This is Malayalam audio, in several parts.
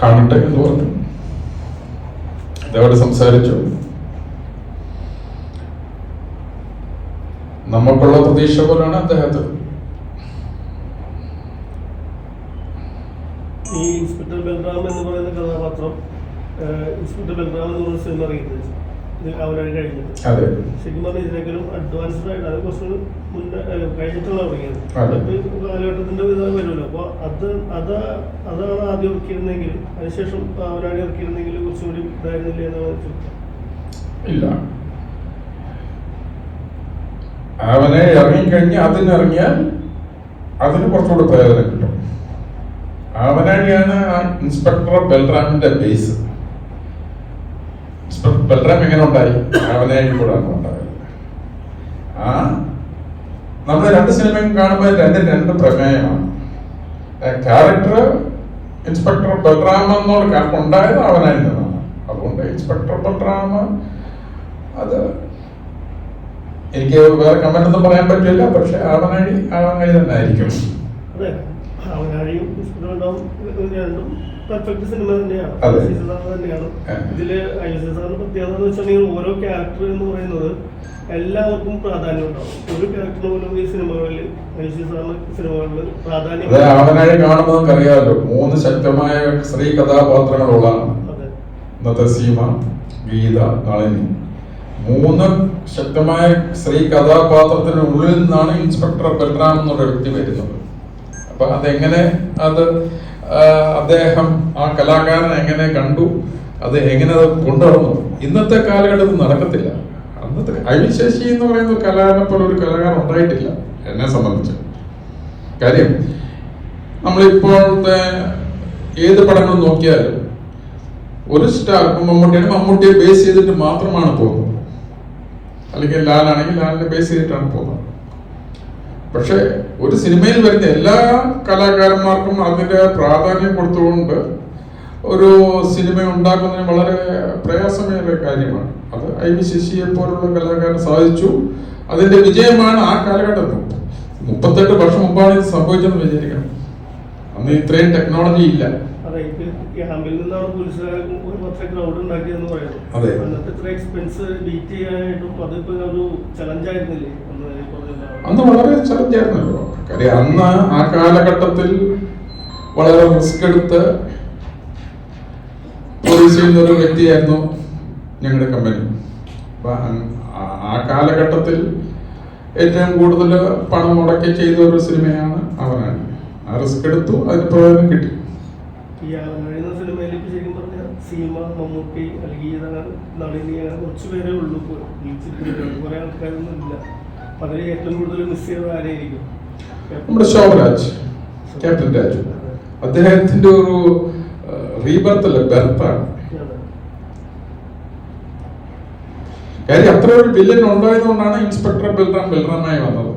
കാണട്ടെ എന്ന് പറഞ്ഞു. അതവിടെ സംസാരിച്ചു. നമുക്കുള്ള പ്രതീക്ഷ പോലാണ് അദ്ദേഹത്തിന് ഈ ഇൻസ്പെക്ടർ ബൽറാം എന്ന് പറയുന്ന കഥാപാത്രം ഇൻസ്പെക്ടർ ബൽറാം എന്ന് പറഞ്ഞ സിനിമ അറിയുന്നത്? അവരാണ് കഴിഞ്ഞത്. അതെ. ശരിക്കും പറഞ്ഞാൽ ഇതിനേക്കാളും അഡ്വാൻസ്ഡ് ആയിട്ട് അത് കുറച്ച് കഴിഞ്ഞിട്ടുള്ള തുടങ്ങിയത് അതെ. അതൊക്കെ കാലഘട്ടത്തിന്റെ ഇത് വരുമല്ലോ. അപ്പൊ അത് അത് അതാണ് ആദ്യം ഇറക്കിയിരുന്നെങ്കിൽ അതിനുശേഷം അവരാണ് ഇറക്കിയിരുന്നെങ്കിൽ കുറച്ചുകൂടി ഇതായിരുന്നില്ല എന്നാണ് ഇല്ല. അവനെ ഇറങ്ങിക്കഴിഞ്ഞ് അതിനിറങ്ങിയാൽ അതിന് കുറച്ചുകൂടി പ്രയോജനം കിട്ടും. അവനാഴിയാണ് ആ ഇൻസ്പെക്ടർ ബൽറാമിന്റെ ബേസ്. ഇൻസ്പെക്ടർ ബൽറാം എങ്ങനെ ഉണ്ടായി? അവനാഴി കൂടാണ് ഉണ്ടായത്. ആ നമ്മൾ രണ്ട് സിനിമയും കാണുമ്പോൾ രണ്ട് രണ്ട് പ്രമേയമാണ്. ക്യാരക്ടർ ഇൻസ്പെക്ടർ ബൽറാം എന്നോട് ഉണ്ടായത് അവനായിരുന്നു അതുകൊണ്ട് ഇൻസ്പെക്ടർ ബൽറാം അത് എനിക്ക് വേറെ കമന്റ് ഒന്നും പറയാൻ പറ്റില്ല പക്ഷെ അവനായി അവനായി തന്നെ ആയിരിക്കും രണ്ടും പെർഫെക്റ്റ് സിനിമ തന്നെയാണ്. തന്നെയാണ്. ഇതിൽ സാറിന്റെ പ്രത്യേകത എന്ന് വെച്ചിട്ടുണ്ടെങ്കിൽ ഓരോ ക്യാരക്ടർ എന്ന് പറയുന്നത് എല്ലാവർക്കും പ്രാധാന്യം ഉണ്ടാവും. ഒരു ക്യാരക്ടറിന് പോലും ഈ സിനിമകളിൽ സിനിമകളിൽ പ്രാധാന്യം അവനാഴി കാണുമ്പോൾ മൂന്ന് ശക്തമായ സ്ത്രീ കഥാപാത്രങ്ങളുള്ളതാണ് ഇന്നത്തെ സീമ ഗീത നളിനി. മൂന്ന് ശക്തമായ സ്ത്രീ കഥാപാത്രത്തിനുള്ളിൽ നിന്നാണ് ഇൻസ്പെക്ടർ ബൽറാം എന്നുള്ള വ്യക്തി വരുന്നത്. അപ്പൊ അതെങ്ങനെ അത് അദ്ദേഹം ആ കലാകാരൻ എങ്ങനെ കണ്ടു? അത് എങ്ങനെ അത് കൊണ്ടുവന്നു? ഇന്നത്തെ കാലഘട്ടത്തിൽ നടക്കത്തില്ല. അന്നത്തെ അഴിശേഷി എന്ന് പറയുന്ന കലാകാരനെ പോലെ ഒരു കലാകാരൻ ഉണ്ടായിട്ടില്ല എന്നെ സംബന്ധിച്ച്. കാര്യം നമ്മളിപ്പോഴത്തെ ഏത് പടങ്ങൾ നോക്കിയാലും ഒരു സ്റ്റാർ ഇപ്പം മമ്മൂട്ടിയാണ്. മമ്മൂട്ടിയെ ബേസ് ചെയ്തിട്ട് മാത്രമാണ് പോകുന്നത്. അല്ലെങ്കിൽ ലാലാണെങ്കിൽ ലാലിനെ ബേസ് ചെയ്തിട്ടാണ് പോകുന്നത്. പക്ഷെ ഒരു സിനിമയിൽ വരുന്ന എല്ലാ കലാകാരന്മാർക്കും അതിന്റെ പ്രാധാന്യം കൊടുത്തുകൊണ്ട് ഒരു സിനിമ ഉണ്ടാക്കുന്നതിന് വളരെ പ്രയാസമേറിയ കാര്യമാണ്. അത് ഐ വി ശശിയെ പോലുള്ള കലാകാരൻ സാധിച്ചു. അതിന്റെ വിജയമാണ് ആ കാലഘട്ടത്തിൽ. മുപ്പത്തെട്ട് വർഷം മുമ്പാണ് ഇത് സംഭവിച്ചതെന്ന് വിചാരിക്കണം. അന്ന് ഇത്രയും ടെക്നോളജി ഇല്ല. അതെ അന്ന് വളരെ ചലഞ്ചായിരുന്നല്ലോ കാര്യം അന്ന് ആ കാലഘട്ടത്തിൽ വളരെ റിസ്ക് എടുത്ത് പോലീസ് ചെയ്യുന്ന ഒരു വ്യക്തിയായിരുന്നു ഞങ്ങളുടെ കമ്പനി ആ- കാലഘട്ടത്തിൽ ഏറ്റവും കൂടുതൽ പണം മുടക്കി ചെയ്ത ഒരു സിനിമയാണ് അവനാണ്. ആ റിസ്ക് എടുത്തു അതിന് പ്രയോജനം കിട്ടി. സീമ മമ്മൂട്ടി അപ്പൊ അതിൽ ഏറ്റവും കൂടുതൽ മിസ് ചെയ്തത് ആരെയായിരിക്കും നമ്മുടെ ശോഭരാജ് ക്യാപ്റ്റൻ രാജു. അദ്ദേഹത്തിന്റെ ഒരു റീബർത്ത് അല്ല ബെർത്താണ്. കാര്യം അത്ര ഒരു വില്ലൻ ഉണ്ടായതുകൊണ്ടാണ് ഇൻസ്പെക്ടർ ബൽറാം ബൽറാമായി വന്നത്.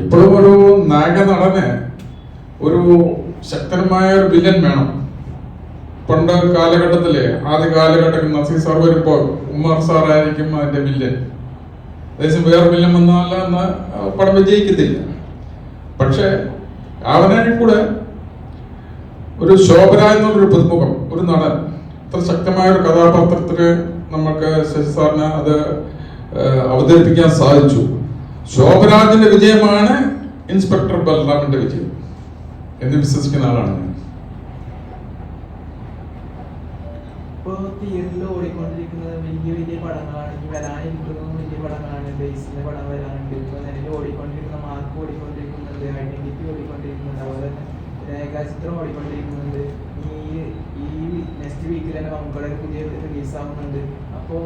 എപ്പോഴും ഒരു നായക നടന് ഒരു ശക്തമായ ഒരു വില്ലൻ വേണം. പണ്ട് കാലഘട്ടത്തിലെ ആദ്യ കാലഘട്ടത്തിൽ നസീർ സാർ വരുമ്പോൾ ഉമ്മർ സാറായിരിക്കും അതിന്റെ വില്ലൻ അതായത് വേറെ വില്ലൻ എന്ന പടം വിജയിക്കത്തില്ല പക്ഷേ അവനായി കൂടെ ഒരു ശോഭന എന്നുള്ളൊരു പുതുമുഖം ഒരു നടൻ. അത്ര ശക്തമായ ഒരു കഥാപാത്രത്തിന് നമുക്ക് ശശി സാറിന് അത് അവതരിപ്പിക്കാൻ സാധിച്ചു. ശോഭരാജിന്റെ വിജയമാണ് ഇൻസ്പെക്ടർ ബൽറാമിന്റെ വിജയം. എന്ന് വിശ്വസിക്കുന്ന ആളാണ് ഞാൻ. ഇപ്പൊ തിയേറ്ററിൽ ഓടിക്കൊണ്ടിരിക്കുന്ന വലിയ വലിയ പടങ്ങളാണ്. ഇനി വരാനിരിക്കുന്ന വലിയ പടങ്ങളാണ്. ബേസിലെ പടം വരാനുണ്ട്. ഇപ്പൊ നിലവിൽ ഓടിക്കൊണ്ടിരിക്കുന്ന മാർക്ക് ഓടിക്കൊണ്ടിരിക്കുന്നുണ്ട്. ഐഡന്റിറ്റി ഓടിക്കൊണ്ടിരിക്കുന്നുണ്ട്. അതുപോലെ തന്നെ രേഖാചിത്രം ഓടിക്കൊണ്ടിരിക്കുന്നുണ്ട്. ഈ ഈ നെക്സ്റ്റ് വീക്കിൽ തന്നെ മമ്മൂക്കയുടെ പുതിയ റിലീസ് ആവുന്നുണ്ട്. അപ്പോ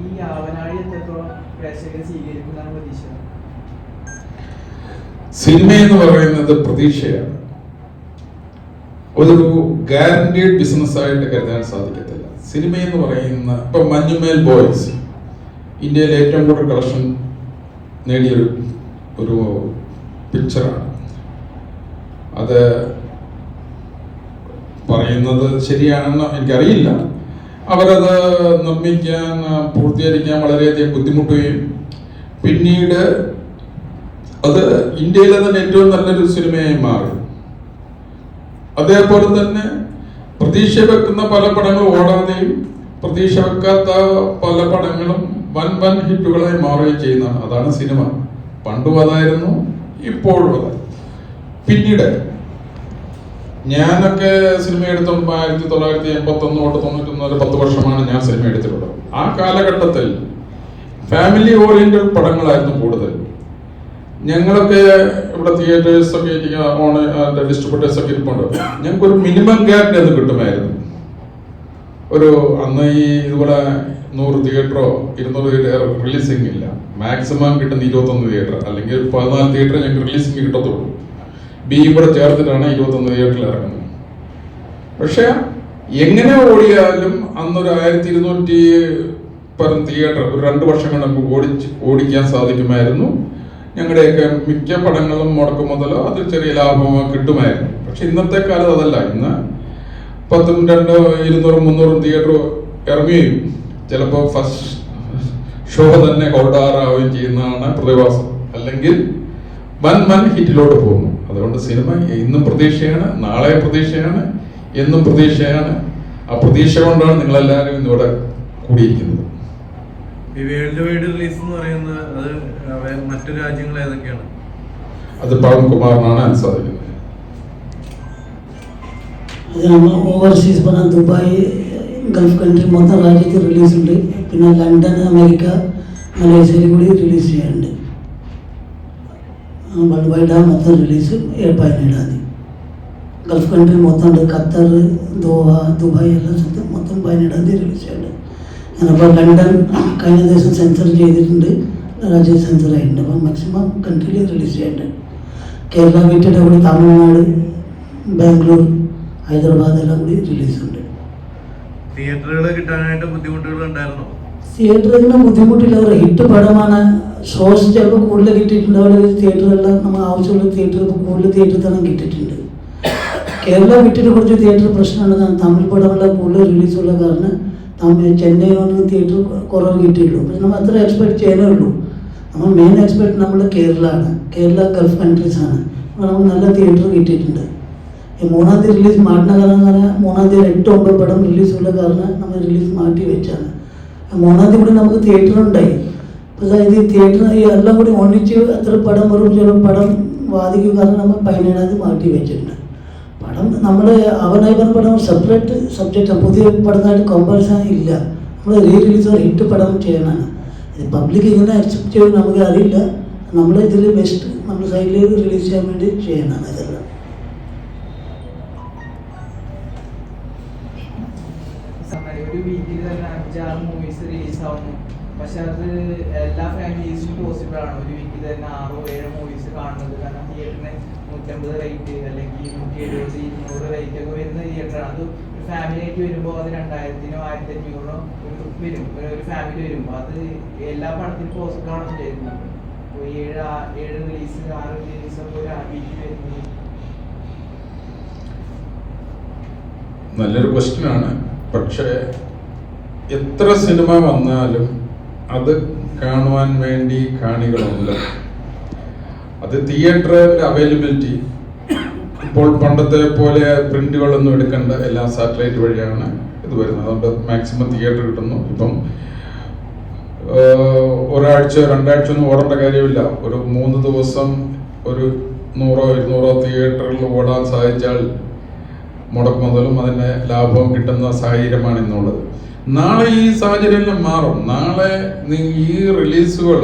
ഈ ആവനാഴി എത്രത്തോളം പ്രേക്ഷകർ സ്വീകരിക്കുന്നതാണ് പ്രതീക്ഷ. സിനിമ എന്ന് പറയുന്നത് പ്രതീക്ഷയാണ്. ഒരു ഗ്യാരണ്ടീഡ് ബിസിനസ് ആയിട്ട് കരുതാൻ സാധിക്കത്തില്ല. സിനിമ എന്ന് പറയുന്ന ഇപ്പൊ മഞ്ഞുമേൽ ബോയ്സ് ഇന്ത്യയിൽ ഏറ്റവും കൂടുതൽ കളക്ഷൻ നേടിയൊരു ഒരു പിക്ചറാണ്. അത് പറയുന്നത് ശരിയാണെന്ന് എനിക്കറിയില്ല. അവരത് നിർമ്മിക്കാൻ പൂർത്തീകരിക്കാൻ വളരെയധികം ബുദ്ധിമുട്ടുകയും പിന്നീട് അത് ഇന്ത്യയിലെ തന്നെ ഏറ്റവും നല്ലൊരു സിനിമയായി മാറി. അതേപോലെ തന്നെ പ്രതീക്ഷ വെക്കുന്ന പല പടങ്ങളും ഓടാതെയും പ്രതീക്ഷ വെക്കാത്ത പല പടങ്ങളും വൻ വൻ ഹിറ്റുകളായി മാറുകയും ചെയ്യുന്നതാണ് അതാണ് സിനിമ. പണ്ടും അതായിരുന്നു ഇപ്പോഴും അതായി പിന്നീട് ഞാനൊക്കെ സിനിമ എടുത്ത ആയിരത്തി തൊള്ളായിരത്തി എൺപത്തി ഒന്ന് തൊട്ട് തൊണ്ണൂറ്റൊന്ന് വരെ പത്ത് വർഷമാണ് ഞാൻ സിനിമ എടുത്തിട്ടുള്ളത്. ആ കാലഘട്ടത്തിൽ ഫാമിലി ഓറിയന്റഡ് പടങ്ങളായിരുന്നു കൂടുതൽ. ഞങ്ങളൊക്കെ ഇവിടെ തിയേറ്റേഴ്സ് ഒക്കെ ഓൺ ഡിസ്ട്രിബ്യൂട്ടേഴ്സ് ഒക്കെ ഇരിപ്പുണ്ട്. ഞങ്ങൾക്ക് ഒരു മിനിമം ഗ്യാരണ്ടി അത് കിട്ടുമായിരുന്നു. ഒരു അന്ന് ഈ ഇതുപോലെ നൂറ് തിയേറ്ററോ ഇരുന്നൂറ് തിയേറ്റർ റിലീസിംഗ് ഇല്ല. മാക്സിമം കിട്ടുന്ന ഇരുപത്തൊന്ന് തിയേറ്റർ അല്ലെങ്കിൽ പതിനാല് തിയേറ്റർ ഞങ്ങൾക്ക് റിലീസിംഗ് കിട്ടത്തുള്ളൂ. ബി കൂടെ ചേർത്തിട്ടാണ് ഇരുപത്തൊന്ന് തിയേറ്ററിൽ ഇറങ്ങുന്നത്. പക്ഷെ എങ്ങനെ ഓടിയാലും അന്നൊരു ആയിരത്തി ഇരുന്നൂറ്റി പരം തിയേറ്റർ ഒരു രണ്ട് വർഷം കൊണ്ട് നമുക്ക് ഓടിച്ച് ഓടിക്കാൻ സാധിക്കുമായിരുന്നു. ഞങ്ങളുടെയൊക്കെ മിക്ക പടങ്ങളും മുടക്ക് മുതലോ അതിൽ ചെറിയ ലാഭമോ കിട്ടുമായിരുന്നു. പക്ഷെ ഇന്നത്തെ കാലത്ത് അതല്ല. ഇന്ന് പത്തും രണ്ടോ ഇരുന്നൂറും മുന്നൂറും തിയേറ്റർ ഇറങ്ങുകയും ചിലപ്പോൾ ഫസ്റ്റ് ഷോ തന്നെ ഹോൾഡാറാവുകയും ചെയ്യുന്നതാണ് പ്രതിഭാസം. അല്ലെങ്കിൽ വൻ വൻ ഹിറ്റിലോട്ട് പോകുന്നു. അതുകൊണ്ട് സിനിമ ഇന്നും പ്രതീക്ഷയാണ് നാളെ പ്രതീക്ഷയാണ് എന്നും പ്രതീക്ഷയാണ്. ആ പ്രതീക്ഷ കൊണ്ടാണ് നിങ്ങളെല്ലാവരും ഇന്നിവിടെ കൂടിയിരിക്കുന്നത്. ഈ വേൾഡ് വൈഡ് റിലീസ് എന്ന് പറയുന്നത് അത് മറ്റു രാജ്യങ്ങൾ ഏതൊക്കെയാണ്? അത് പവൻ കുമാറിനാണ് സാധിക്കുന്നത് അത് നമ്മൾ ഓവർസീസ് പറഞ്ഞാൽ ദുബായ് ഗൾഫ് കൺട്രി മൊത്തം രാജ്യത്ത് റിലീസ് ഉണ്ട്. പിന്നെ ലണ്ടൻ അമേരിക്ക മലേഷ്യയിൽ കൂടി റിലീസ് ചെയ്യാറുണ്ട് വേൾഡ് വൈഡ് മൊത്തം റിലീസ് പതിനേഴാം തീയതി. ഗൾഫ് കൺട്രി മൊത്തം ഉണ്ട്. ഖത്തർ ദോഹ ദുബായ് എല്ലാം സ്ഥലത്തും മൊത്തം പതിനേഴാം തീയതി റിലീസ് ചെയ്യുന്നുണ്ട് ഞാനപ്പോൾ ലണ്ടൻ കഴിഞ്ഞ ദിവസം സെൻസർ ചെയ്തിട്ടുണ്ട്. രാജ്യം സെൻസർ ആയിട്ടുണ്ട്. അപ്പോൾ മാക്സിമം കൺട്രിയിൽ റിലീസ് ചെയ്യുന്നുണ്ട് കേരള വിറ്റിട്ട് കൂടി തമിഴ്നാട് ബാംഗ്ലൂർ ഹൈദരാബാദ് എല്ലാം കൂടി റിലീസ് ഉണ്ട്. തിയേറ്ററുകൾ കിട്ടാനായിട്ട് ബുദ്ധിമുട്ടുകൾ ഉണ്ടായിരുന്നോ? തിയേറ്ററിന് ബുദ്ധിമുട്ടില്ല ഒരു ഹിറ്റ് പടമാണ്. ഷോസ് ചിലപ്പോൾ കൂടുതൽ കിട്ടിയിട്ടുണ്ട് അവിടെ തിയേറ്ററെല്ലാം നമ്മൾ ആവശ്യമുള്ള തിയേറ്റർ കൂടുതൽ തിയേറ്റർ തന്നെ കിട്ടിയിട്ടുണ്ട്. കേരള വിട്ടിട്ട് കുറിച്ച് തിയേറ്റർ പ്രശ്നമാണ് തമിഴ് പടങ്ങളെ കൂടുതൽ റിലീസുള്ള കാരണം. തമിഴ് ചെന്നൈ വന്ന് തിയേറ്റർ കുറവ് കിട്ടിയുള്ളൂ പക്ഷെ നമ്മൾ അത്ര എക്സ്പെക്ട് ചെയ്യാനേ നമ്മൾ മെയിൻ എക്സ്പെക്ട് നമ്മൾ കേരളമാണ് കേരള ഗൾഫ് കൺട്രീസ് ആണ്. അപ്പോൾ നമുക്ക് നല്ല തിയേറ്റർ കിട്ടിയിട്ടുണ്ട്. ഈ മൂന്നാം തീയതി റിലീസ് മാറ്റുന്ന കാരണം കാരണം മൂന്നാം തീയതി എട്ട് ഒമ്പത് പടം റിലീസുള്ള കാരണം നമ്മൾ റിലീസ് മാറ്റി വെച്ചാണ്. മൂന്നാം തീയതി കൂടി നമുക്ക് തിയേറ്റർ ഉണ്ടായി. പക്ഷേ ഇത് തിയേറ്റർ എല്ലാം കൂടി ഒന്നിച്ച് അത്ര പടം വരും ചില പടം ബാധിക്കും കാരണം നമ്മൾ പതിനേഴാം തീയതി മാറ്റി വെച്ചിട്ടുണ്ട്. പടം നമ്മൾ അവനൈബർ പടം സെപ്പറേറ്റ് സബ്ജക്റ്റ് പുതിയ പടമായിട്ട് കമ്പാരിസൺ ഇല്ല. നമ്മൾ റീ റിലീസ് ഹിറ്റ് പടം ചെയ്യണമാണ് ഇത് പബ്ലിക് ഇങ്ങനെ അക്സെപ്റ്റ് ചെയ്യും നമുക്ക് അറിയില്ല. നമ്മൾ ഇതിൽ ബെസ്റ്റ് നമ്മൾ സൈഡിൽ റിലീസ് ചെയ്യാൻ വേണ്ടി ചെയ്യണതാണ് ഇതെല്ലാം ഒരു വീക്കിൽ തന്നെ അഞ്ചാറ് മൂവീസ് റിലീസ് ആവുന്നു. പക്ഷെ അത് എല്ലാ ഫാമിലീസിനും പോസിബിൾ ആണ്. ഒരു വീക്കിൽ തന്നെ ആറോ ഏഴോ മൂവീസ് കാണുന്നത്. കാരണം തിയേറ്ററിന് നൂറ്റമ്പത് റേറ്റ് അല്ലെങ്കിൽ നൂറ്റി എഴുപത് ഇരുന്നൂറ് റേറ്റ് ഒക്കെ വരുന്ന തിയേറ്ററാണ് അത് ഫാമിലി ആയിട്ട് വരുമ്പോൾ അത് രണ്ടായിരത്തിനോ ആയിരത്തി അഞ്ഞൂറോ ഒരു വരും. ഒരു- ഫാമിലി വരുമ്പോൾ അത് എല്ലാ പടത്തിനും പോസ്റ്റ് ആണെന്ന് വിചാരിക്കുന്നത് അപ്പോൾ ഏഴ് ഏഴ് റിലീസ് ആറ് റിലീസ് ഒക്കെ ഒരു വീക്കിൽ വരുന്നത്. നല്ലൊരു ക്വസ്റ്റ്യൻ ആണ്. പക്ഷേ എത്ര സിനിമ വന്നാലും അത് കാണുവാൻ വേണ്ടി കാണികളുണ്ട് അത് തിയേറ്ററിൽ അവൈലബിലിറ്റി ഇപ്പോൾ പണ്ടത്തെ പോലെ പ്രിന്റുകളൊന്നും എടുക്കേണ്ട എല്ലാ സാറ്റലൈറ്റ് വഴിയാണ് ഇത് വരുന്നത്. അതുകൊണ്ട് മാക്സിമം തിയേറ്റർ കിട്ടുന്നു. ഇപ്പം ഒരാഴ്ച രണ്ടാഴ്ച ഒന്നും ഓടേണ്ട കാര്യമില്ല. ഒരു മൂന്ന് ദിവസം ഒരു നൂറോ ഇരുന്നൂറോ തിയേറ്ററിൽ ഓടാൻ സാധിച്ചാൽ മുടക്ക് മുതലും അതിന് ലാഭവും കിട്ടുന്ന സാഹചര്യമാണ് ഇന്നുള്ളത്. നാളെ ഈ സാഹചര്യം മാറും. നാളെ ഈ റിലീസുകൾ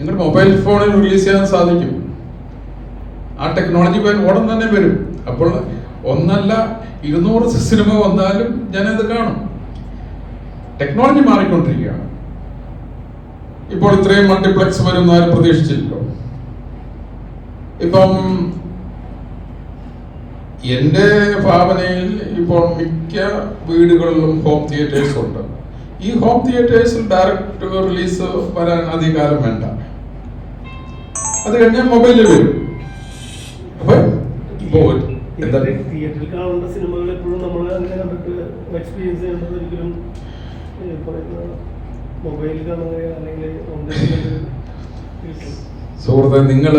നിങ്ങളുടെ മൊബൈൽ ഫോണിൽ റിലീസ് ചെയ്യാൻ സാധിക്കും. ആ ടെക്നോളജി ഉടൻ തന്നെ വരും. അപ്പോൾ ഒന്നല്ല ഇരുന്നൂറ് സിനിമ വന്നാലും ഞാനത് കാണും. ടെക്നോളജി മാറിക്കൊണ്ടിരിക്കുകയാണ്. ഇപ്പോൾ ഇത്രയും മൾട്ടിപ്ലക്സ് വരുന്ന ആരും പ്രതീക്ഷിച്ചില്ലല്ലോ ഇപ്പം എന്റെ ഭാവനയിൽ ഇപ്പോൾ മിക്ക വീടുകളിലും ഹോം തിയേറ്റേഴ്സ് ഉണ്ട്. ഈ ഹോം തിയേറ്റേഴ്സിൽ ഡയറക്റ്റ് റിലീസ് വരാൻ അധികാരം വേണ്ട. അത് കഴിഞ്ഞാൽ മൊബൈലിൽ വരും. അപ്പൊ ഇപ്പോ എന്താ തിയേറ്ററിൽ കാണുന്ന സിനിമകൾ എപ്പോഴും നമ്മൾ അങ്ങനെ കണ്ടിട്ട് എക്സ്പീരിയൻസ് ചെയ്യേണ്ടത് ഒരിക്കലും മൊബൈലിൽ അല്ലെങ്കിൽ സുഹൃത്തെ നിങ്ങൾ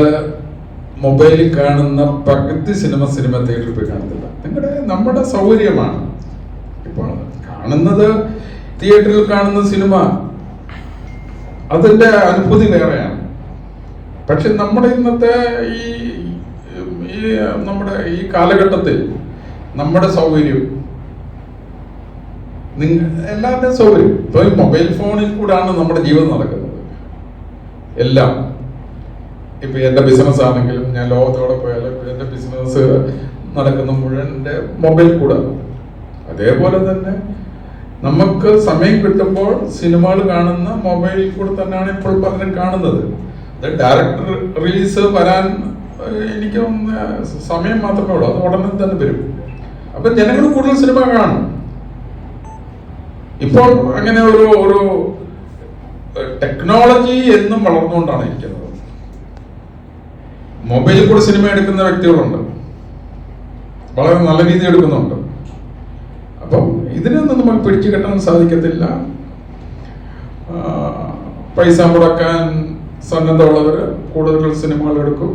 മൊബൈലിൽ കാണുന്ന പകുതി സിനിമ സിനിമ തിയേറ്ററിൽ പോയി കാണത്തില്ല. നിങ്ങളുടെ നമ്മുടെ സൗകര്യമാണ്. ഇപ്പോൾ കാണുന്നത് തിയേറ്ററിൽ കാണുന്ന സിനിമ അതിന്റെ അനുഭൂതി വേറെയാണ്. പക്ഷെ നമ്മുടെ ഇന്നത്തെ ഈ ഈ നമ്മുടെ ഈ കാലഘട്ടത്തിൽ നമ്മുടെ സൗകര്യം നിങ്ങ എല്ലാവരുടെയും സൗകര്യം. ഇപ്പൊ ഈ മൊബൈൽ ഫോണിൽ കൂടാണ് നമ്മുടെ ജീവിതം നടക്കുന്നത്. എല്ലാം. ഇപ്പൊ എന്റെ ബിസിനസ് ആണെങ്കിലും ഞാൻ ലോകത്തോടെ പോയാലും എന്റെ ബിസിനസ് നടക്കുന്ന മുഴുവൻ എന്റെ മൊബൈൽ കൂടെ. അതേപോലെ തന്നെ നമുക്ക് സമയം കിട്ടുമ്പോൾ സിനിമകൾ കാണുന്ന മൊബൈലിൽ കൂടെ തന്നെയാണ് ഇപ്പോൾ പലരും കാണുന്നത്. ഡയറക്ടർ റിലീസ് വരാൻ എനിക്ക് സമയം മാത്രമേ ഉള്ളൂ. അത് ഉടനെ തന്നെ വരും. അപ്പൊ ജനങ്ങൾ കൂടുതൽ സിനിമ കാണും. ഇപ്പോൾ അങ്ങനെ ഒരു ഒരു ടെക്നോളജി എന്നും വളർന്നുകൊണ്ടാണ് ഇരിക്കുന്നത്. മൊബൈലിൽ കൂടെ സിനിമ എടുക്കുന്ന വ്യക്തികളുണ്ട്. വളരെ നല്ല രീതിയിൽ എടുക്കുന്നുണ്ട്. അപ്പം ഇതിനൊന്നും നമുക്ക് പിടിച്ചു കെട്ടാൻ സാധിക്കത്തില്ല പൈസ മുടക്കാൻ സന്നദ്ധമുള്ളവർ കൂടുതൽ സിനിമകൾ എടുക്കും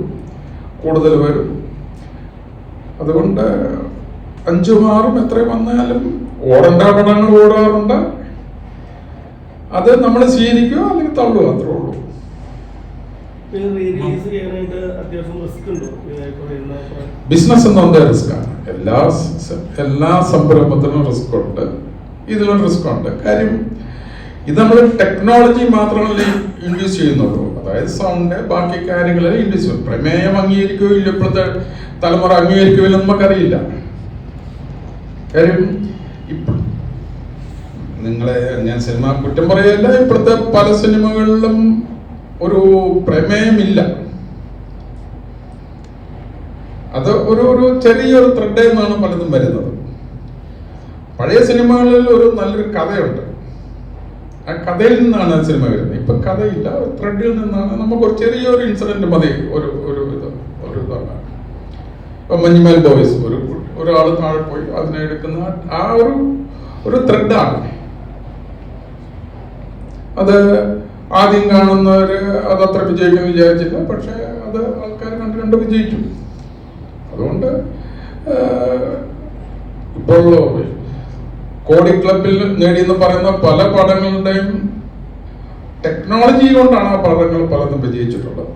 കൂടുതൽ വരും. അതുകൊണ്ട് അഞ്ചും ആറും എത്ര വന്നാലും ഓടേണ്ട പടങ്ങൾ ഓടാറുണ്ട്. അത് നമ്മൾ സ്വീകരിക്കുക അല്ലെങ്കിൽ തള്ളുക അത്രേ ഉള്ളൂ. ബിസിനസ് എന്ന് പറഞ്ഞാൽ റിസ്ക് ആണ്. എല്ലാ എല്ലാ സംരംഭത്തിനും റിസ്ക് ഉണ്ട്. ഇതിലും റിസ്ക് ഉണ്ട്. കാര്യം ഇത് നമ്മൾ ടെക്നോളജി മാത്രമല്ല ഇൻഡ്യൂസ് ചെയ്യുന്നുള്ളൂ. അതായത് സൗണ്ട് ബാക്കി കാര്യങ്ങളിൽ ഇൻഡ്യൂസ് ചെയ്യും. പ്രമേയം അംഗീകരിക്കുകയോ ഇല്ല ഇപ്പോഴത്തെ തലമുറ അംഗീകരിക്കുകയോ ഇല്ലെന്ന് നമുക്കറിയില്ല. കാര്യം നിങ്ങളെ ഞാൻ സിനിമ കുറ്റം പറയല്ല. ഇപ്പോഴത്തെ പല സിനിമകളിലും ഒരു പ്രമേയമില്ല. അത് ഒരു ഒരു ചെറിയൊരു ത്രെഡ് എന്നാണ് പലതും വരുന്നത്. പഴയ സിനിമകളിൽ ഒരു നല്ലൊരു കഥയുണ്ട്. ആ കഥയിൽ നിന്നാണ് ആ സിനിമ വരുന്നത്. ഇപ്പൊ കഥയില്ല ത്രെഡിൽ നിന്നാണ്. നമുക്ക് ഒരു ചെറിയൊരു ഇൻസിഡന്റ് മതി ഒരു ഒരു ഇത് ഒരു ഇതാണ് ഇപ്പൊ മഞ്ഞുമേൽ ബോയ്സ് ഒരു ഒരാൾ താഴെ പോയി അതിനെ എടുക്കുന്ന ആ ഒരു ഒരു ത്രെഡാണ് അത് ആദ്യം കാണുന്നവര് അത് അത്ര വിജയിക്കുമെന്ന് വിചാരിച്ചില്ല പക്ഷെ അത് ആൾക്കാർ കണ്ട് കണ്ട് വിജയിച്ചു. അതുകൊണ്ട് ഇപ്പോൾ കോടി ക്ലബിൽ നേടിയെന്ന് പറയുന്ന പല പടങ്ങളുടെയും ടെക്നോളജി കൊണ്ടാണ് ആ പടങ്ങൾ പലതും വിജയിച്ചിട്ടുള്ളത്.